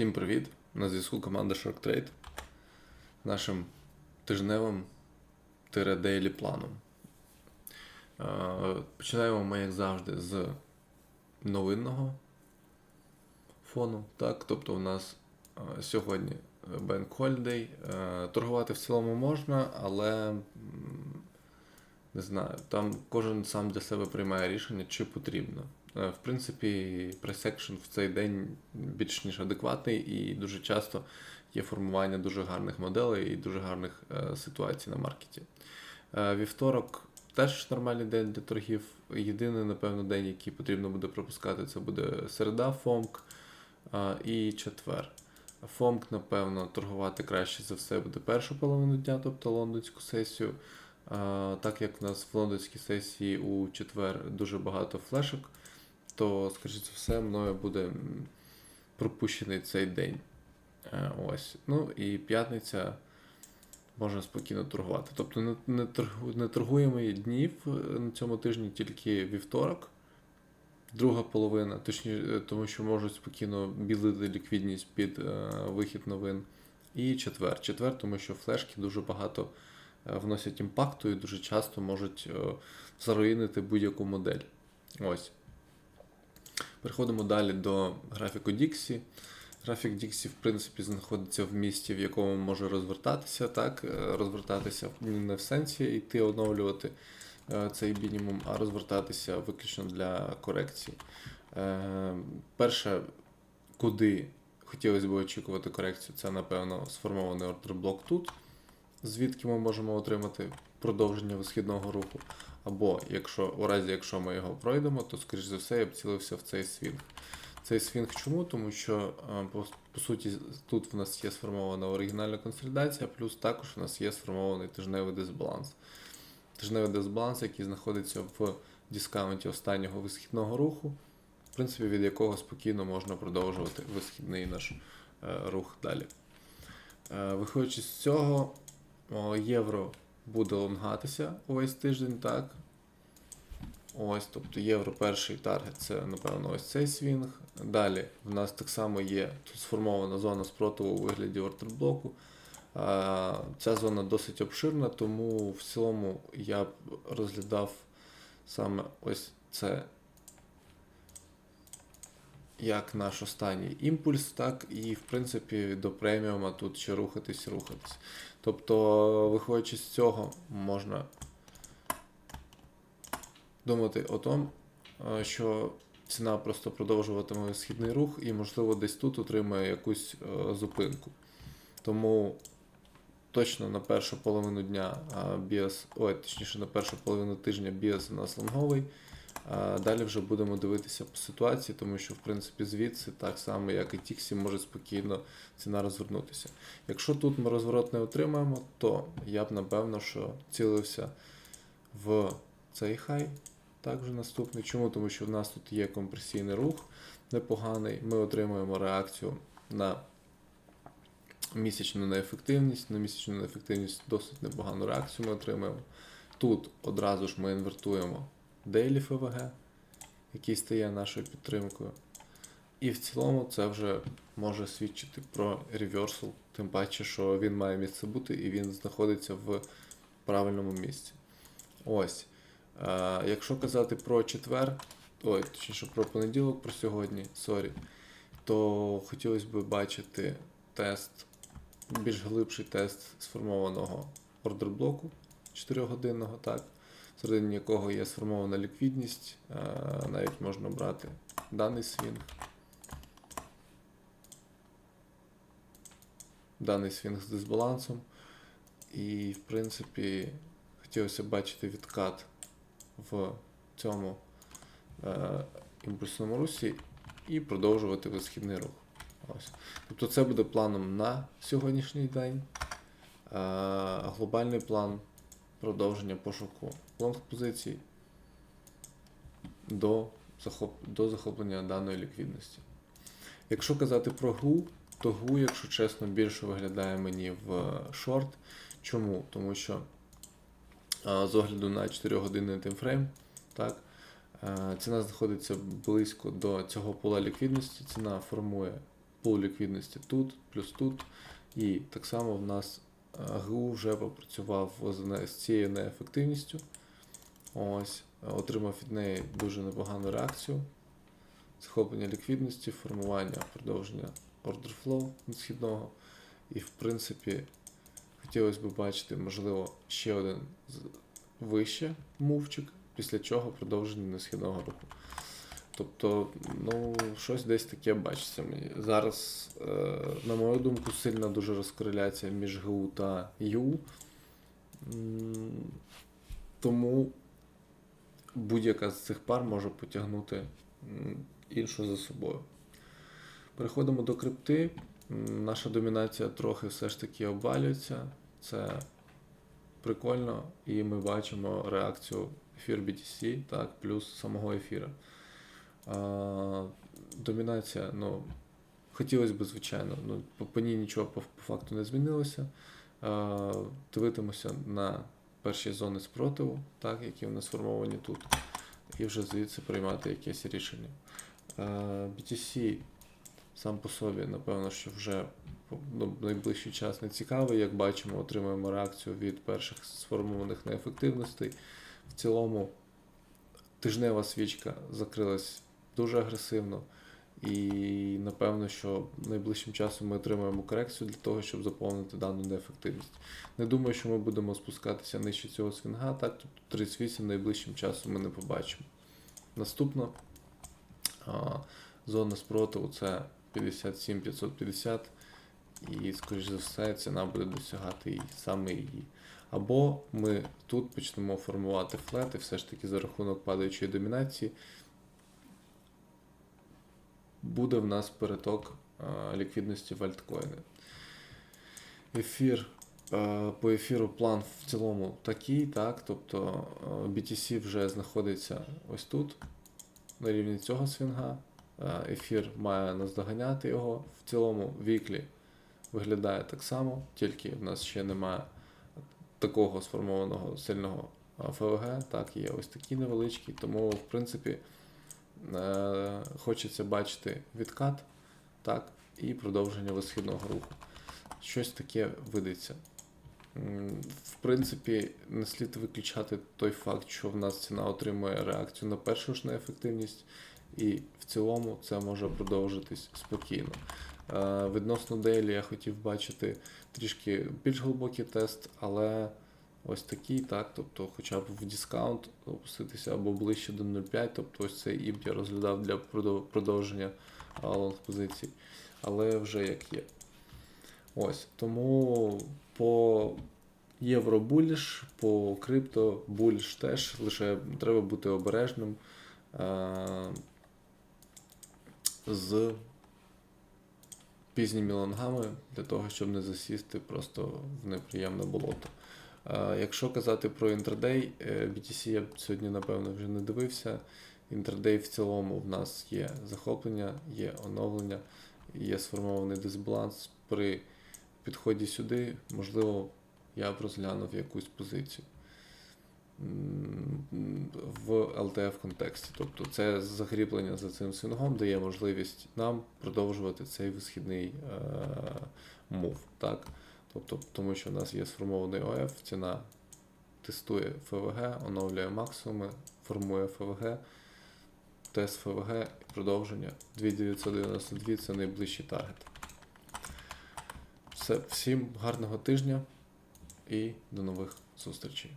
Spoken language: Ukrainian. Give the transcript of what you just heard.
Всім привіт! На зв'язку команда Shark Trade з нашим тижневим тире-дейлі планом. Е, Починаємо ми, як завжди, з новинного фону. Так? Тобто, у нас е, сьогодні Bank Holiday. Е, Торгувати в цілому можна, але не знаю, там кожен сам для себе приймає рішення, чи потрібно. Е, В принципі, пресекшн в цей день більш ніж адекватний, і дуже часто є формування дуже гарних моделей і дуже гарних е, ситуацій на маркеті. Е, Вівторок теж нормальний день для торгів. Єдиний, напевно, день, який потрібно буде пропускати, це буде середа, фомк і четвер. Фомк, напевно, торгувати краще за все буде першу половину дня, тобто лондонську сесію. Так як в нас в лондонській сесії у четвер дуже багато флешок, то, скоріше за все, мною буде пропущений цей день. Е, Ось. Ну і п'ятниця можна спокійно торгувати. Тобто не, не, торгу, не торгуємо днів е, на цьому тижні тільки вівторок, друга половина, точніше, тому що можуть спокійно білити ліквідність під е, вихід новин. І четвер. Четвер, тому що флешки дуже багато е, вносять імпакту і дуже часто можуть е, заруїнити будь-яку модель. Ось. Переходимо далі до графіку Dixie. Графік Dixie, в принципі, знаходиться в місті, в якому може розвертатися, так? Е, Розвертатися не в сенсі йти оновлювати е, цей мінімум, а розвертатися виключно для корекції. Е, Перше, куди хотілося б очікувати корекцію, це, напевно, сформований ордерблок тут, звідки ми можемо отримати продовження висхідного руху. Або якщо у разі, якщо ми його пройдемо, то скоріш за все я б цілився в цей свінг. Цей свінг чому? Тому що е, по, по суті тут в нас є сформована оригінальна консолідація, плюс також у нас є сформований тижневий дисбаланс. Тижневий дисбаланс, який знаходиться в дискаунті останнього висхідного руху, в принципі, від якого спокійно можна продовжувати висхідний наш е, рух далі. Е, Виходячи з цього, євро буде лонгатися увесь тиждень, так. Ось, тобто євро перший таргет це, напевно, ось цей свінг. Далі в нас так само є тут сформована зона спротиву у вигляді ордерблоку. Ця зона досить обширна, тому в цілому я б розглядав саме ось це як наш останній імпульс, так і в принципі до преміума тут ще рухатись, рухатись. Тобто, виходячи з цього, можна думати о тому, е, що ціна просто продовжуватиме східний рух і, можливо, десь тут отримає якусь е, зупинку. Тому точно на першу половину дня біас, ой, точніше на першу половину тижня біас у нас лонговий. Далі вже будемо дивитися по ситуації, тому що в принципі звідси, так само як і Тіксі, може спокійно ціна розвернутися. Якщо тут ми розворот не отримаємо, то я б напевно що цілився в цей хай. Також наступний. Чому? Тому що в нас тут є компресійний рух непоганий. Ми отримуємо реакцію на місячну неефективність. На місячну неефективність досить непогану реакцію ми отримуємо. Тут одразу ж ми інвертуємо Daily FVG, який стає нашою підтримкою. І в цілому це вже може свідчити про реверсал, тим паче, що він має місце бути і він знаходиться в правильному місці. Ось. Е, якщо казати про четвер, ой, точніше про понеділок, про сьогодні, сорі, то хотілося б бачити тест, більш глибший тест сформованого ордерблоку 4-годинного, так, всередині якого є сформована ліквідність, е, навіть можна брати даний свінг. Даний свінг з дисбалансом. І, в принципі, хотілося бачити відкат в цьому е, імпульсному русі і продовжувати висхідний рух. Ось. Тобто це буде планом на сьогоднішній день. Е, глобальний план продовження пошуку лонг-позицій до, захоп, до захоплення даної ліквідності. Якщо казати про ГУ, то ГУ, якщо чесно, більше виглядає мені в шорт. Чому? Тому що а, з огляду на 4-годинний таймфрейм, так, а, ціна знаходиться близько до цього пола ліквідності, ціна формує пул ліквідності тут, плюс тут. І так само в нас е, ГУ вже попрацював з цією неефективністю. Ось, отримав від неї дуже непогану реакцію. Захоплення ліквідності, формування, продовження order flow східного. І, в принципі, хотілося б бачити, можливо, ще один вище мувчик, після чого продовження несхідного руху. Тобто, ну, щось десь таке бачиться мені. Зараз, е, на мою думку, сильна дуже розкореляція між ГУ та Ю. Тому будь-яка з цих пар може потягнути іншу за собою. Переходимо до крипти. Наша домінація трохи все ж таки обвалюється. Це прикольно, і ми бачимо реакцію ефір BTC, так, плюс самого ефіра. Домінація, ну, хотілося б, звичайно, ну, по, ній нічого по, по факту не змінилося. Дивитимося на перші зони спротиву, так, які в нас сформовані тут, і вже звідси приймати якесь рішення. А, BTC сам по собі, напевно, що вже ну, найближчий час не цікавий. Як бачимо, отримуємо реакцію від перших сформованих неефективностей. В цілому тижнева свічка закрилась дуже агресивно. І напевно, що найближчим часом ми отримаємо корекцію для того, щоб заповнити дану неефективність. Не думаю, що ми будемо спускатися нижче цього свінга, так, тобто 38 найближчим часом ми не побачимо. Наступна а, зона спротиву це 57 550, і, скоріш за все, ціна буде досягати і саме її. Або ми тут почнемо формувати флет, і все ж таки за рахунок падаючої домінації буде в нас переток ліквідності в альткоїни. Ефір. е, По ефіру план в цілому такий, так, тобто е, BTC вже знаходиться ось тут, на рівні цього свінга. Е, Ефір має наздоганяти його. В цілому віклі виглядає так само, тільки в нас ще немає такого сформованого сильного ФВГ. Так, є ось такі невеличкі, тому, в принципі, е, хочеться бачити відкат, так, і продовження висхідного руху. Щось таке видиться. В принципі, не слід виключати той факт, що в нас ціна отримує реакцію на першу ж неефективність, і в цілому це може продовжитись спокійно. Е, Відносно Дейлі я хотів бачити трішки більш глибокий тест, але ось такий, так, тобто хоча б в дискаунт опуститися або ближче до 0,5, тобто ось цей імп я розглядав для продовження лонг позицій, але вже як є. Ось, тому по євро буліш, по крипто буліш теж, лише треба бути обережним е- з пізніми лонгами для того, щоб не засісти просто в неприємне болото. Якщо казати про інтрадей, е, BTC я сьогодні, напевно, вже не дивився. Інтрадей в цілому в нас є захоплення, є оновлення, є сформований дисбаланс. При підході сюди, можливо, я б розглянув якусь позицію в LTF контексті. Тобто це закріплення за цим свінгом дає можливість нам продовжувати цей висхідний е, мув. Так? Тобто, тому що в нас є сформований ОФ, ціна тестує ФВГ, оновлює максимуми, формує ФВГ, тест ФВГ, продовження 2992 це найближчий таргет. Все, всім гарного тижня і до нових зустрічей.